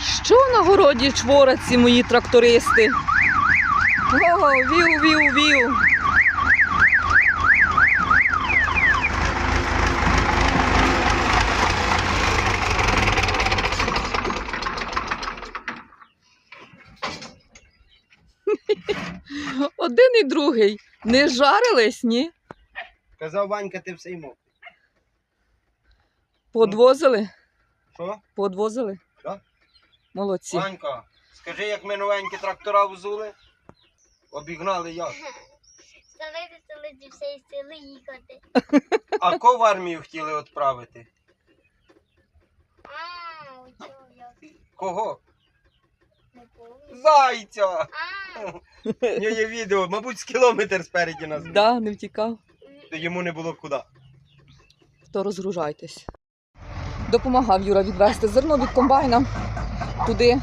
Що на городі чворять ці мої трактористи? О, вів, вів, вів. Один і другий. Не жарились, ні? Казав Ванька, ти все йому. Подвозили? Що? Подвозили? Да. Молодці. Ванька, скажи, як ми новенькі трактора взули? Обігнали як? Ставити сили зі всієї сили їхати. А кого в армію хотіли відправити? А, Кого? не помню. Зайця! А, У нього є відео, мабуть, з кілометр спереді нас. був. Да, не втікав. То Йому не було куди. то розгружайтесь. Допомагав Юра відвести зерно від комбайна туди,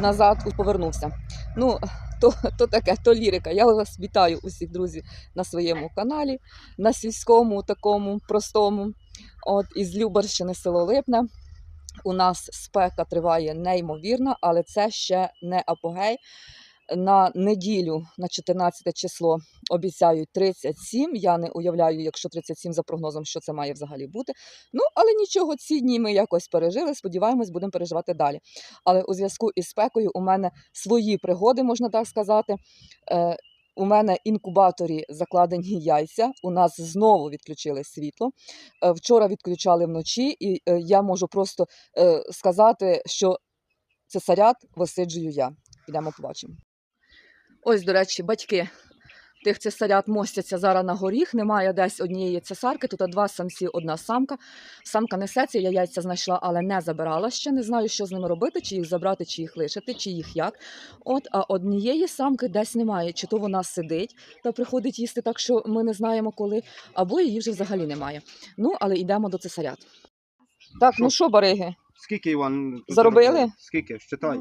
назад повернувся. Ну, то, то таке, то лірика. Я вас вітаю усіх друзі на своєму каналі, на сільському, такому простому. От із Любарщини село Липне. У нас спека триває неймовірно, але це ще не апогей. На неділю, на 14 число, обіцяють 37. Я не уявляю, якщо 37 за прогнозом, що це має взагалі бути. Ну, але нічого, ці дні ми якось пережили. Сподіваємось, будемо переживати далі. Але у зв'язку із спекою у мене свої пригоди, можна так сказати. Е, у мене інкубаторі закладені яйця. У нас знову відключили світло. Е, Вчора відключали вночі, і е, я можу просто сказати, що цесарят висиджую я. Підемо побачимо. Ось, до речі, батьки тих цесарят мостяться зараз на горіх. Немає десь однієї цесарки. Тут два самці, одна самка. Самка несеться, я яйця знайшла, але не забирала ще. Не знаю, що з ними робити, чи їх забрати, чи їх лишити, чи їх як. От, а однієї самки десь немає. Чи то вона сидить та приходить їсти, так що ми не знаємо коли, або її вже взагалі немає. Ну, але йдемо до цесарят. Так, ну що, бариги? Скільки Іван? тут Заробили? заробив? Скільки? Щитай.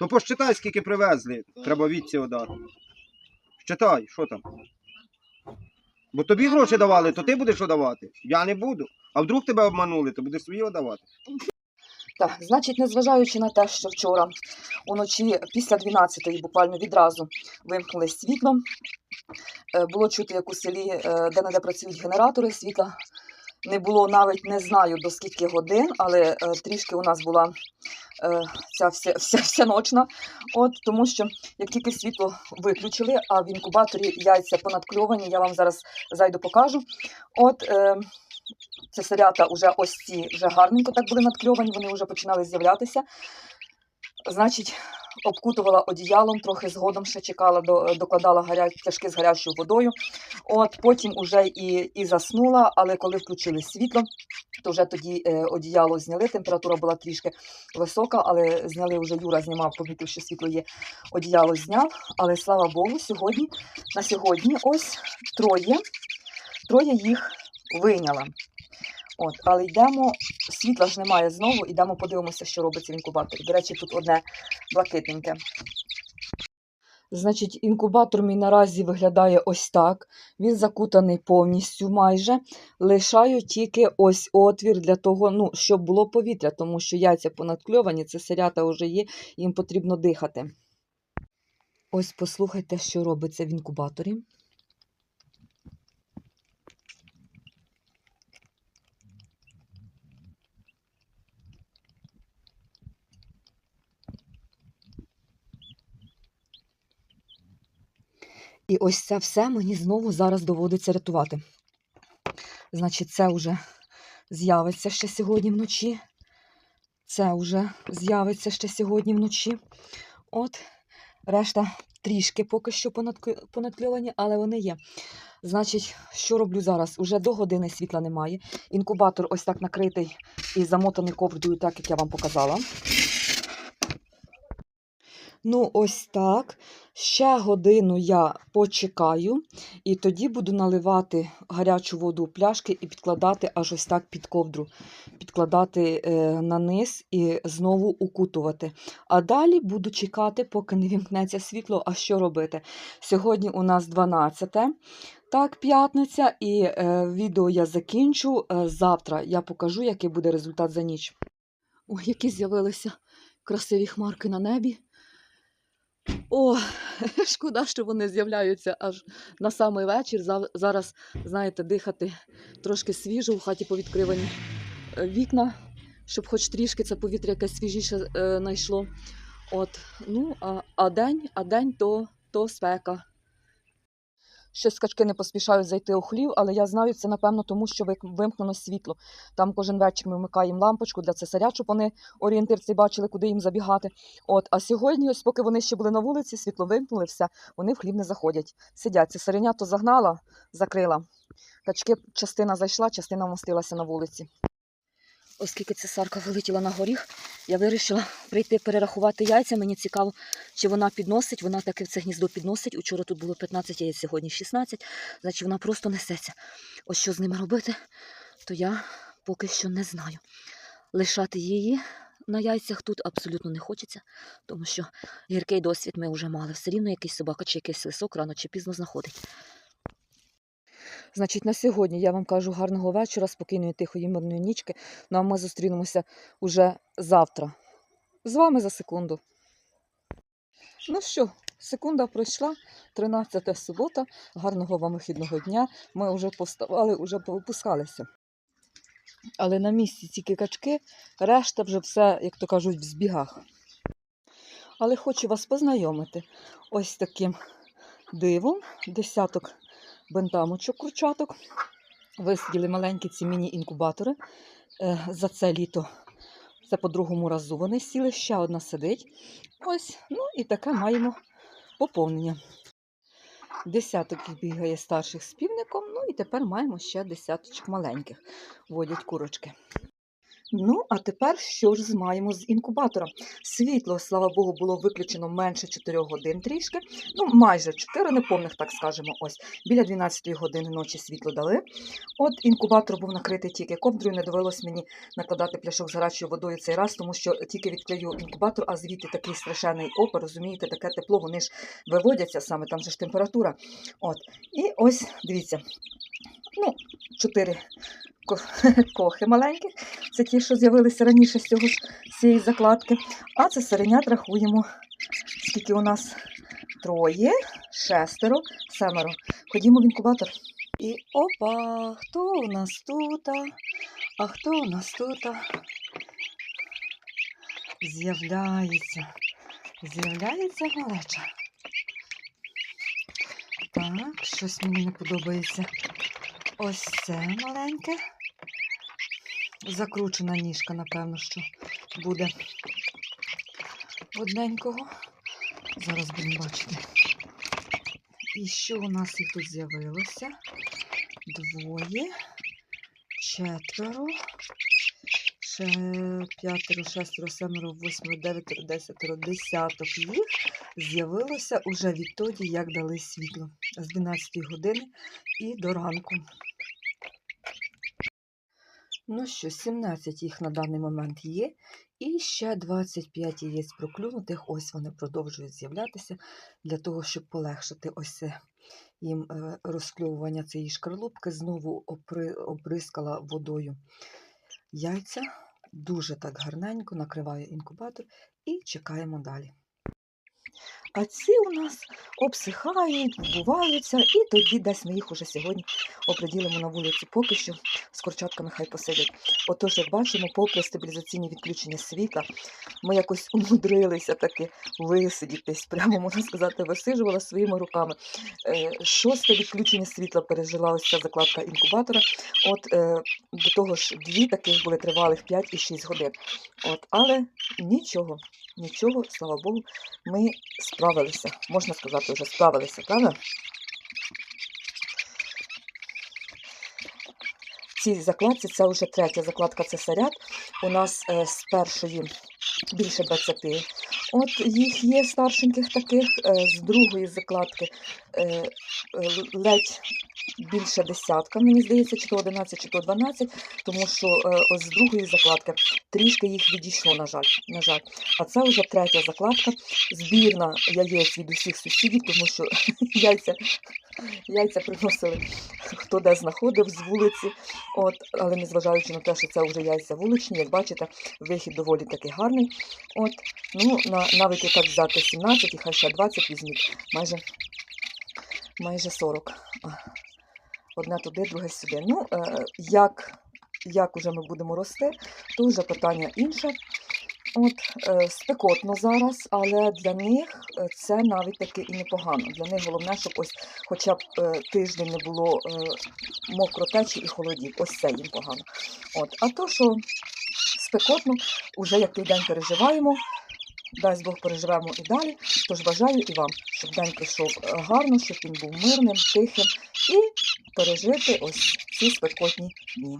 То посчитай, скільки привезли. Треба відці одати. Щитай, що там? Бо тобі гроші давали, то ти будеш одавати. Я не буду. А вдруг тебе обманули, то будеш свої одавати. Так, значить, незважаючи на те, що вчора уночі після 12-ї буквально відразу вимкнули світло. Е, Було чути, як у селі, е, де не працюють генератори, світла не було навіть не знаю до скільки годин, але е, трішки у нас була е, ця вся, вся, вся ночна. От, тому що як тільки світло виключили, а в інкубаторі яйця понадкльовані, я вам зараз зайду покажу. От е, цесарята вже ось ці вже гарненько так були надкльовані, вони вже починали з'являтися. Значить, обкутувала одіялом, трохи згодом ще чекала, до, докладала гаря... пляшки з гарячою водою. От потім уже і, і заснула, але коли включили світло, то вже тоді е, одіяло зняли. Температура була трішки висока, але зняли вже Юра знімав, помітив, що світло є. Одіяло зняв. Але слава Богу, сьогодні на сьогодні ось троє. Троє їх вийняла. От, але йдемо, світла ж немає знову, йдемо подивимося, що робиться в інкубаторі. До речі, тут одне блакитненьке. Значить, інкубатор мій наразі виглядає ось так. Він закутаний повністю майже. Лишаю тільки ось отвір для того, ну, щоб було повітря, тому що яйця понадкльовані, це сирята вже є, їм потрібно дихати. Ось послухайте, що робиться в інкубаторі. І ось це все мені знову зараз доводиться рятувати. Значить, це вже з'явиться ще сьогодні вночі. Це вже з'явиться ще сьогодні вночі. От, решта трішки поки що понадкльовані, але вони є. Значить, що роблю зараз? Уже до години світла немає. Інкубатор ось так накритий і замотаний ковдрою, так як я вам показала. Ну, ось так. Ще годину я почекаю, і тоді буду наливати гарячу воду у пляшки і підкладати аж ось так під ковдру, підкладати е, на низ і знову укутувати. А далі буду чекати, поки не вімкнеться світло. А що робити? Сьогодні у нас 12. Так, п'ятниця, і е, відео я закінчу. Е, завтра я покажу, який буде результат за ніч. Ой, які з'явилися красиві хмарки на небі. О, шкода, що вони з'являються аж на самий вечір. Зараз, знаєте, дихати трошки свіжо, в хаті повідкривані е, вікна, щоб хоч трішки це повітря якесь свіжіше е. От, ну, а, а день, а день то, то спека. Щось скачки не поспішають зайти у хлів, але я знаю це, напевно, тому що вимкнено світло. Там кожен вечір ми вмикаємо лампочку для цесаря, щоб вони орієнтир цей бачили, куди їм забігати. От, а сьогодні, ось поки вони ще були на вулиці, світло вимкнули, все, вони в хлів не заходять. Сидять. Цесарення то загнала, закрила. Качки частина зайшла, частина вмостилася на вулиці. Оскільки цесарка вилетіла на горіх, я вирішила прийти перерахувати яйця. Мені цікаво, чи вона підносить. Вона таки в це гніздо підносить. Учора тут було 15 яєць, сьогодні 16. Значить, вона просто несеться. Ось що з ними робити, то я поки що не знаю. Лишати її на яйцях тут абсолютно не хочеться, тому що гіркий досвід ми вже мали. Все рівно якийсь собака чи якийсь лисок рано чи пізно знаходить. Значить, на сьогодні я вам кажу гарного вечора, спокійної, тихої, мирної нічки. Ну а ми зустрінемося уже завтра. З вами за секунду. Ну що, секунда пройшла, 13 субота. Гарного вам вихідного дня. Ми вже повставали, вже повипускалися. Але на місці тільки качки, решта вже все, як то кажуть, в збігах. Але хочу вас познайомити ось таким дивом, десяток бентамочок курчаток. Висиділи маленькі ці міні-інкубатори. Е, За це літо це по другому разу вони сіли, ще одна сидить. Ось, ну і таке маємо поповнення. Десяток бігає старших з півником, ну і тепер маємо ще десяточок маленьких. Водять курочки. Ну, а тепер що ж маємо з інкубатора? Світло, слава Богу, було виключено менше 4 годин трішки. Ну, майже 4 неповних, так скажемо. Ось біля 12 години ночі світло дали. От інкубатор був накритий тільки ковдрою. Не довелось мені накладати пляшок з гарячою водою цей раз, тому що тільки відклею інкубатор, а звідти такий страшенний опер, розумієте, таке тепло, вони ж виводяться саме, там же ж температура. От. І ось дивіться. Ну, чотири ко- кохи маленьких. Це ті, що з'явилися раніше з цього з цієї закладки. А це серенят рахуємо, скільки у нас троє, шестеро, семеро. Ходімо в інкубатор. І опа, хто у нас тут? А хто у нас тут? З'являється. З'являється малеча. Так, щось мені не подобається. Ось це маленьке. Закручена ніжка, напевно, що буде одненького. Зараз будемо бачити. І що у нас їх тут з'явилося? Двоє, четверо, ще п'ятеро, шестеро, семеро, восьмеро, дев'ятеро, десятеро, десяток їх з'явилося уже відтоді, як дали світло з 12 години і до ранку. Ну що, 17 їх на даний момент є, і ще 25 яєць проклюнутих. Ось вони продовжують з'являтися для того, щоб полегшити ось їм е, розкльовування цієї шкарлупки. Знову обрискала водою яйця. Дуже так гарненько накриваю інкубатор і чекаємо далі. А ці у нас обсихають, вбуваються, і тоді десь ми їх уже сьогодні оприділимо на вулицю. Поки що з курчатками хай посидять. Отож, як бачимо, попри стабілізаційні відключення світла, ми якось умудрилися таки висидітись. Прямо можна сказати, висижувала своїми руками. Е, Шосте відключення світла пережила ось ця закладка інкубатора. От е, до того ж, дві таких були тривалих 5 і 6 годин. От, але нічого, нічого, слава Богу, ми справилися. Можна сказати, вже справилися, правда? Ці закладці це вже третя закладка це цесарят. У нас е, з першої більше 20. От їх є старшеньких таких, е, з другої закладки е, е, ледь більше десятка, мені здається, чи то 11, чи то 12, тому що е, ось з другої закладки трішки їх відійшло, на жаль. На жаль. А це вже третя закладка, збірна яєць від усіх сусідів, тому що яйця Яйця приносили хто де знаходив з вулиці. От, але незважаючи на те, що це вже яйця вуличні, як бачите, вихід доволі таки гарний. От, ну, на, навіть так взяти 17 і хай ще 20 візьміть, майже, майже 40. Одне туди, друге сюди. Ну, е, як, як уже ми будемо рости, то вже питання інше. От, е, спекотно зараз, але для них е, це навіть таки і непогано. Для них головне, щоб ось хоча б тиждень не було мокротечі і холодів. Ось це їм погано. От, а то, що спекотно, уже як той день переживаємо, дасть Бог переживемо і далі. Тож бажаю і вам, щоб день прийшов гарно, щоб він був мирним, тихим і пережити ось ці спекотні дні.